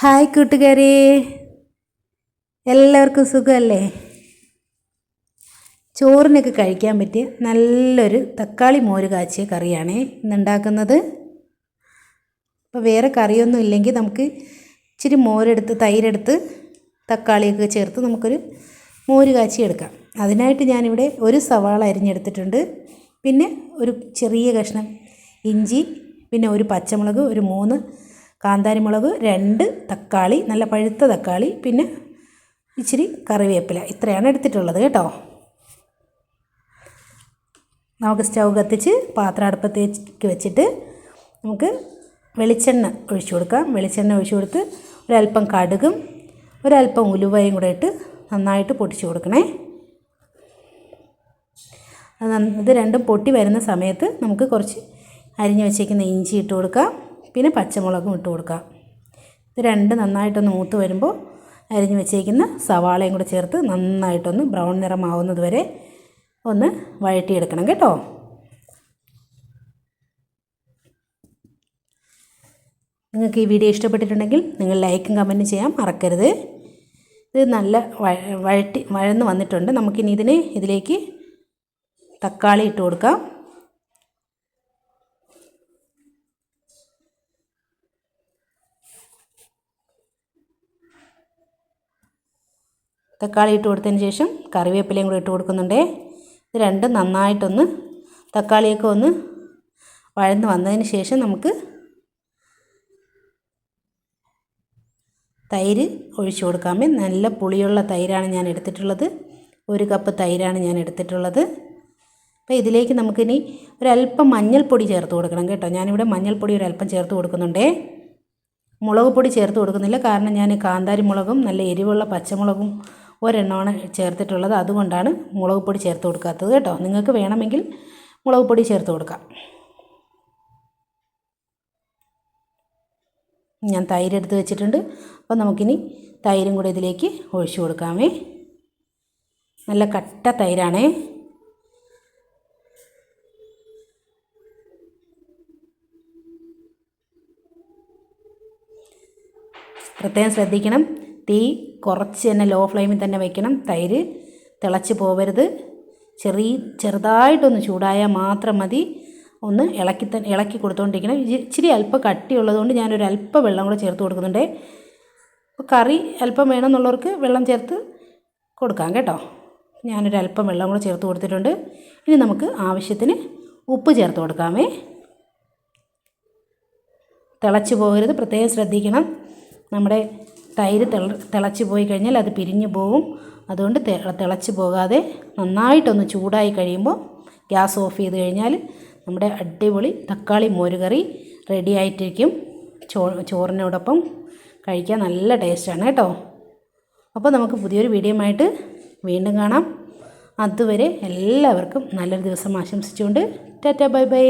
Hi കൂട്ടുകാരെ. എല്ലാവർക്കും സുഖമല്ലേ? ചോറിനൊക്കെ കഴിക്കാൻ പറ്റിയ നല്ലൊരു തക്കാളി മോര് കാച്ചിയ കറിയാണേ ഇന്നുണ്ടാക്കുന്നത്. അപ്പോൾ വേറെ കറിയൊന്നും ഇല്ലെങ്കിൽ നമുക്ക് ഇച്ചിരി മോരെടുത്ത് തൈരെടുത്ത് തക്കാളിയൊക്കെ ചേർത്ത് നമുക്കൊരു മോര് കാച്ചി എടുക്കാം അതിനായിട്ട് ഞാനിവിടെ ഒരു സവാള അരിഞ്ഞെടുത്തിട്ടുണ്ട്. പിന്നെ ഒരു ചെറിയ കഷ്ണം ഇഞ്ചി പിന്നെ ഒരു പച്ചമുളക് ഒരു മൂന്ന് കാന്താരിമുളക് രണ്ട് തക്കാളി നല്ല പഴുത്ത തക്കാളി പിന്നെ ഇച്ചിരി കറിവേപ്പില. ഇത്രയാണ് എടുത്തിട്ടുള്ളത് കേട്ടോ. നമുക്ക് സ്റ്റൗ കത്തിച്ച് പാത്രം അടുപ്പത്തേക്ക് വെച്ചിട്ട് നമുക്ക് വെളിച്ചെണ്ണ ഒഴിച്ചു കൊടുക്കാം. വെളിച്ചെണ്ണ ഒഴിച്ചു കൊടുത്ത് ഒരല്പം കടുകും ഒരല്പം ഉലുവയും കൂടെ ഇട്ട് നന്നായിട്ട് പൊട്ടിച്ചു കൊടുക്കണേ. അത് ഇത് രണ്ടും പൊട്ടി വരുന്ന സമയത്ത് നമുക്ക് കുറച്ച് അരിഞ്ഞു വെച്ചേക്കുന്ന ഇഞ്ചി ഇട്ട് കൊടുക്കാം. പിന്നെ പച്ചമുളകും ഇട്ട് കൊടുക്കാം ഇത് രണ്ട് നന്നായിട്ടൊന്ന് മൂത്ത് വരുമ്പോൾ അരിഞ്ഞ് വെച്ചേക്കുന്ന സവാളയും കൂടെ ചേർത്ത് നന്നായിട്ടൊന്ന് ബ്രൗൺ നിറമാവുന്നത് വരെ ഒന്ന് വഴറ്റിയെടുക്കണം കേട്ടോ. നിങ്ങൾക്ക് ഈ വീഡിയോ ഇഷ്ടപ്പെട്ടിട്ടുണ്ടെങ്കിൽ നിങ്ങൾ ലൈക്കും കമന്റും ചെയ്യാൻ മറക്കരുത്. ഇത് നല്ല വഴറ്റി വഴന്ന് വന്നിട്ടുണ്ട്. നമുക്കിനി ഇതിന് ഇതിലേക്ക് തക്കാളി ഇട്ട് കൊടുക്കാം. തക്കാളി ഇട്ട് കൊടുത്തതിന് ശേഷം കറിവേപ്പിലയും കൂടി ഇട്ട് കൊടുക്കുന്നുണ്ട്. ഇത് രണ്ടും നന്നായിട്ടൊന്ന് തക്കാളിയൊക്കെ ഒന്ന് വഴന്ന് വന്നതിന് ശേഷം നമുക്ക് തൈര് ഒഴിച്ചു കൊടുക്കാമേ നല്ല പുളിയുള്ള തൈരാണ് ഞാൻ എടുത്തിട്ടുള്ളത്. ഒരു കപ്പ് തൈരാണ് ഞാൻ എടുത്തിട്ടുള്ളത്. അപ്പോൾ ഇതിലേക്ക് നമുക്കിനി ഒരല്പം മഞ്ഞൾപ്പൊടി ചേർത്ത് കൊടുക്കണം കേട്ടോ. ഞാനിവിടെ മഞ്ഞൾപ്പൊടി ഒരല്പം ചേർത്ത് കൊടുക്കുന്നുണ്ടേ. മുളക് പൊടി ചേർത്ത് കൊടുക്കുന്നില്ല. കാരണം ഞാൻ കാന്താരി മുളകും നല്ല എരിവുള്ള പച്ചമുളകും ഒരെണ്ണമാണ് ചേർത്തിട്ടുള്ളത്. അതുകൊണ്ടാണ് മുളക് പൊടി ചേർത്ത് കൊടുക്കാത്തത് കേട്ടോ. നിങ്ങൾക്ക് വേണമെങ്കിൽ മുളക് പൊടി ചേർത്ത് കൊടുക്കാം. ഞാൻ തൈര് എടുത്ത് വെച്ചിട്ടുണ്ട്. അപ്പോൾ നമുക്കിനി തൈരും കൂടെ ഇതിലേക്ക് ഒഴിച്ചു കൊടുക്കാമേ. നല്ല കട്ട തൈരാണേ. പ്രത്യേകം ശ്രദ്ധിക്കണം. തീ കുറച്ച് തന്നെ ലോ ഫ്ലെയിമിൽ തന്നെ വയ്ക്കണം തൈര് തിളച്ച് പോവരുത്. ചെറിയ ചെറുതായിട്ടൊന്ന് ചൂടായാൽ മാത്രം മതി. ഒന്ന് ഇളക്കി തന്നെ ഇളക്കി കൊടുത്തുകൊണ്ടിരിക്കണം ഇച്ചി- ഇച്ചിരി അല്പം കട്ടിയുള്ളതുകൊണ്ട് ഞാനൊരു അല്പം വെള്ളം കൂടെ ചേർത്ത് കൊടുക്കുന്നുണ്ട്. അപ്പോൾ കറി അല്പം വേണമെന്നുള്ളവർക്ക് വെള്ളം ചേർത്ത് കൊടുക്കാം കേട്ടോ. ഞാനൊരു അല്പം വെള്ളം കൂടെ ചേർത്ത് കൊടുത്തിട്ടുണ്ട്. ഇനി നമുക്ക് ആവശ്യത്തിന് ഉപ്പ് ചേർത്ത് കൊടുക്കാമേ. തിളച്ച് പോകരുത്. പ്രത്യേകം ശ്രദ്ധിക്കണം. നമ്മുടെ തൈര് തിള തിളച്ച് പോയി കഴിഞ്ഞാൽ അത് പിരിഞ്ഞു പോകും അതുകൊണ്ട് തിളച്ച് പോകാതെ നന്നായിട്ടൊന്ന് ചൂടായി കഴിയുമ്പോൾ ഗ്യാസ് ഓഫ് ചെയ്ത് കഴിഞ്ഞാൽ നമ്മുടെ അടിപൊളി തക്കാളി മോരുകറി റെഡി ആയിട്ടിരിക്കും. ചോ ചോറിനോടൊപ്പം കഴിക്കാൻ നല്ല ടേസ്റ്റാണ് കേട്ടോ. അപ്പോൾ നമുക്ക് പുതിയൊരു വീഡിയോ ആയിട്ട് വീണ്ടും കാണാം. അതുവരെ എല്ലാവർക്കും നല്ലൊരു ദിവസം ആശംസിച്ചുകൊണ്ട് ടാറ്റ ബൈ ബൈ.